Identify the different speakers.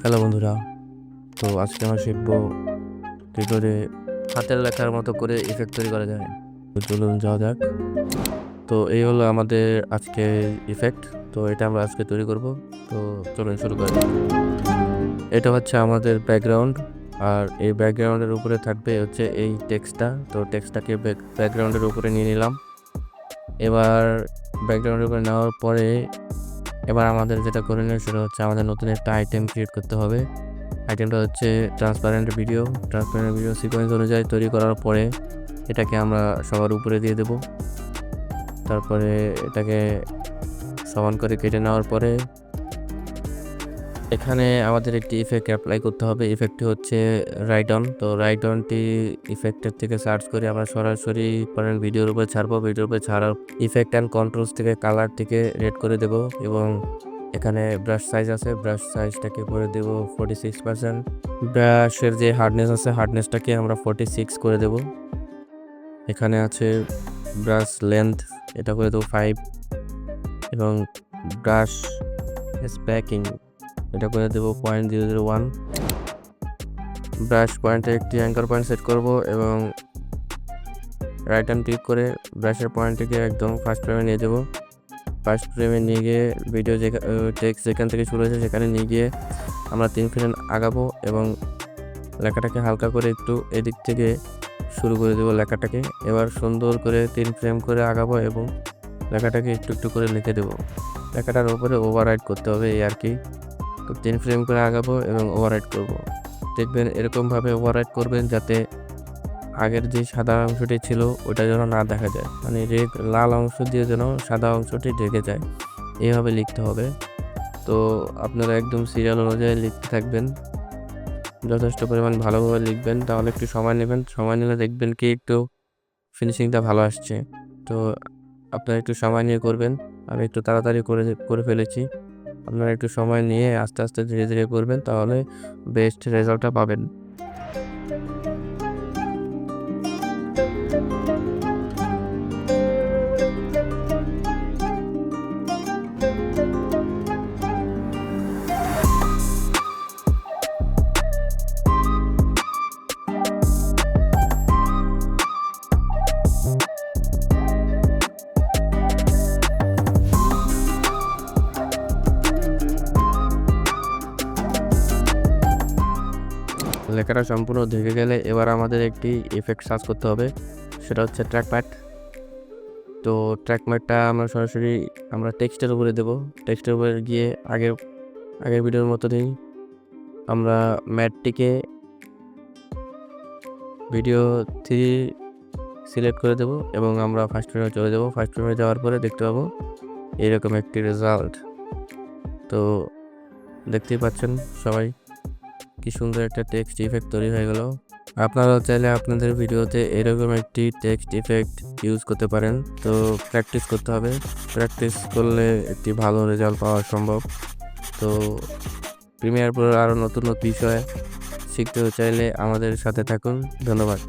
Speaker 1: Hello বন্ধুরা, তো আজকে আমরা শিখব কী করে হাতের লেখার মতো করে ইফেক্ট তৈরি করা যায়। তো চলুন যাওয়া যাক। তো এই হলো আমাদের আজকে ইফেক্ট তো এটা আমরা আজকে তৈরি করব। তো চলুন শুরু করি এটা হচ্ছে আমাদের ব্যাকগ্রাউন্ড আর এই ব্যাকগ্রাউন্ডের উপরে থাকবে হচ্ছে এই টেক্সটটা তো টেক্সটটাকে ব্যাকগ্রাউন্ডের উপরে নিয়ে নিলাম। এবার ব্যাকগ্রাউন্ডের উপরে নেওয়ার পরে এবার আমাদের যেটা করে নেই সেটা হচ্ছে আমাদের নতুন একটা আইটেম ক্রিয়েট করতে হবে। আইটেমটা হচ্ছে transparent video transparent video sequence অনুযায়ী তৈরি করার পরে এটাকে আমরা সবার উপরে দিয়ে দেব। তারপরে এটাকে সমান করে কেটে নেওয়ার পরে এখানে আমাদের একটি ইফেক্ট অ্যাপ্লাই করতে হবে। ইফেক্টটি হচ্ছে রাইট অন তো রাইট অনটি ইফেক্টের থেকে সার্চ করে আমরা সরাসরি ভিডিওর উপরে ছাড়বো। ভিডিওর উপরে ছাড়ার ইফেক্ট অ্যান্ড কন্ট্রোলস থেকে কালার থেকে রেড করে দেব এবং এখানে ব্রাশ সাইজ আছে। ব্রাশ সাইজটাকে করে দেব ফোর্টি সিক্স পার্সেন্ট ব্রাশের যে হার্ডনেস আছে হার্ডনেসটাকে আমরা ফোর্টি সিক্স করে দেব। এখানে আছে ব্রাশ লেন্থ এটা করে দেবো ফাইভ এবং ব্রাশ স্প্যাকিং এটা করে দেবো point zero zero one brush পয়েন্টে একটি অ্যাঙ্কার পয়েন্ট সেট করব এবং রাইট হ্যান্ড ক্লিক করে ব্রাশের পয়েন্টটিকে একদম ফার্স্ট ফ্রেমে নিয়ে যাব। ফার্স্ট ফ্রেমে নিয়ে গিয়ে ভিডিও যেখানে যেখান থেকে শুরু হয়েছে সেখানে নিয়ে গিয়ে আমরা তিন ফ্রেম আগাবো এবং লেখাটাকে হালকা করে একটু এদিক থেকে শুরু করে দেবো লেখাটাকে। এবার সুন্দর করে তিন ফ্রেম করে আগাবো এবং লেখাটাকে একটু একটু করে লিখে দেবো। লেখাটার উপরে ওভাররাইট করতে হবে এই আর কি। তিন ফ্রেম করে আগাবো এবং ওভাররাইট করব। দেখবেন এরকমভাবে ওভাররাইট করবেন যাতে আগের যে সাদা অংশটি ছিল, ওটা যেন না দেখা যায়। মানে রেড লাল অংশ দিয়ে যেন সাদা অংশটি ঢেকে যায়। এইভাবে লিখতে হবে। তো আপনারা একদম সিরিয়াল অনুযায়ী লিখতে থাকবেন। যথেষ্ট পরিমাণ ভালোভাবে লিখবেন। তাহলে একটু সময় নেবেন। সময় নিলে দেখবেন কি একটু ফিনিশিংটা ভালো আসছে। তো আপনারা একটু সময় নিয়ে করবেন। আমি একটু তাড়াতাড়ি করে করে ফেলেছি। আপনারা একটু সময় নিয়ে আস্তে আস্তে ধীরে ধীরে করবেন তাহলে বেস্ট রেজাল্টটা পাবেন। লেখাটা সম্পূর্ণ ঢেকে গেলে এবার আমাদের একটি এফেক্ট সার্চ করতে হবে, সেটা হচ্ছে ট্র্যাক প্যাড তো ট্র্যাক প্যাডটা আমরা সরাসরি আমরা টেক্সটের উপরে দেবো। টেক্সটের উপরে গিয়ে আগের আগের ভিডিওর মতো দিন আমরা ম্যাটটিকে ভিডিও থ্রি সিলেক্ট করে দেবো এবং আমরা ফার্স্ট ফ্রেমে চলে যাব। ফার্স্ট ফ্রেমে যাওয়ার পরে দেখতে পাবো এরকম একটি রেজাল্ট তো দেখতেই পাচ্ছেন সবাই। কি সুন্দর একটা টেক্সট ইফেক্ট তৈরি হয়ে গেল। আপনারা চাইলে আপনাদের ভিডিওতে এরকম একটি টেক্সট ইফেক্ট ইউজ করতে পারেন। তো প্র্যাকটিস করতে হবে। প্র্যাকটিস করলে একটি ভালো রেজাল্ট পাওয়া সম্ভব। তো প্রিমিয়ার পর আরও নতুন নতুন বিষয় শিখতে চাইলে আমাদের সাথে থাকুন। ধন্যবাদ।